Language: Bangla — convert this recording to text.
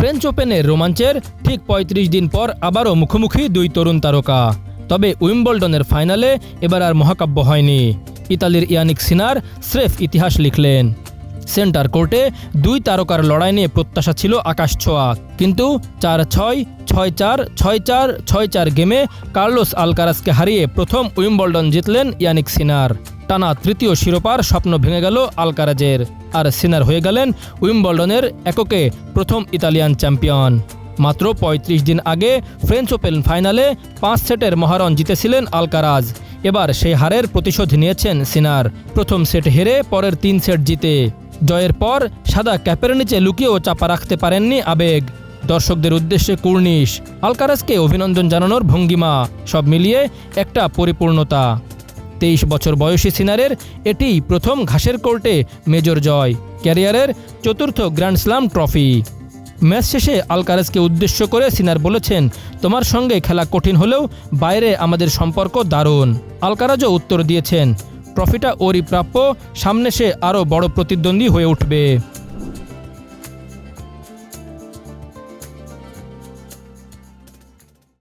ফ্রেঞ্চ ওপেনের রোমাঞ্চের ঠিক ৩৫ দিন পর আবারও মুখোমুখি দুই তরুণ তারকা। তবে উইম্বলডনের ফাইনালে এবার আর মহাকাব্য হয়নি। ইতালির ইয়ানিক সিনার স্রেফ ইতিহাস লিখলেন। সেন্টার কোর্টে দুই তারকার লড়াই নিয়ে প্রত্যাশা ছিল আকাশ ছোঁয়া। কিন্তু চার ছয় ছয় চার ছয় চার ছয় চার গেমে কার্লোস আলকারাসকে হারিয়ে প্রথম উইম্বলডন জিতলেন ইয়ানিক সিনার। টানা তৃতীয় শিরোপার স্বপ্ন ভেঙে গেল আলকারাজের। আর সিনার হয়ে গেলেন উইম্বলডনের এককে প্রথম ইতালিয়ান চ্যাম্পিয়ন। মাত্র ৩৫ দিন আগে ফ্রেঞ্চ ওপেন ফাইনালে পাঁচ সেটের মহারণ জিতেছিলেন আলকারাজ। এবার সেই হারের প্রতিশোধ নিয়েছেন সিনার। প্রথম সেট হেরে পরের তিন সেট জিতে। জয়ের পর সাদা ক্যাপের নিচে লুকিয়েও চাপা রাখতে পারেননি আবেগ। দর্শকদের উদ্দেশ্যে কুর্নিশ। আলকারাজকে অভিনন্দন জানানোর ভঙ্গিমা। সব মিলিয়ে একটা পরিপূর্ণতা। তেইশ বছর বয়সী সিনারের এটিই প্রথম ঘাসের কোর্টে মেজর জয়, ক্যারিয়ারের চতুর্থ গ্র্যান্ড স্লাম ট্রফি। ম্যাচ শেষে আলকারেজকে উদ্দেশ্য করে সিনার বলেছেন, তোমার সঙ্গে খেলা কঠিন হলেও বাইরে আমাদের সম্পর্ক দারুণ। আলকারাজও উত্তর দিয়েছেন, ট্রফিটা ওরই প্রাপ্য, সামনে সে আরও বড় প্রতিদ্বন্দ্বী হয়ে উঠবে।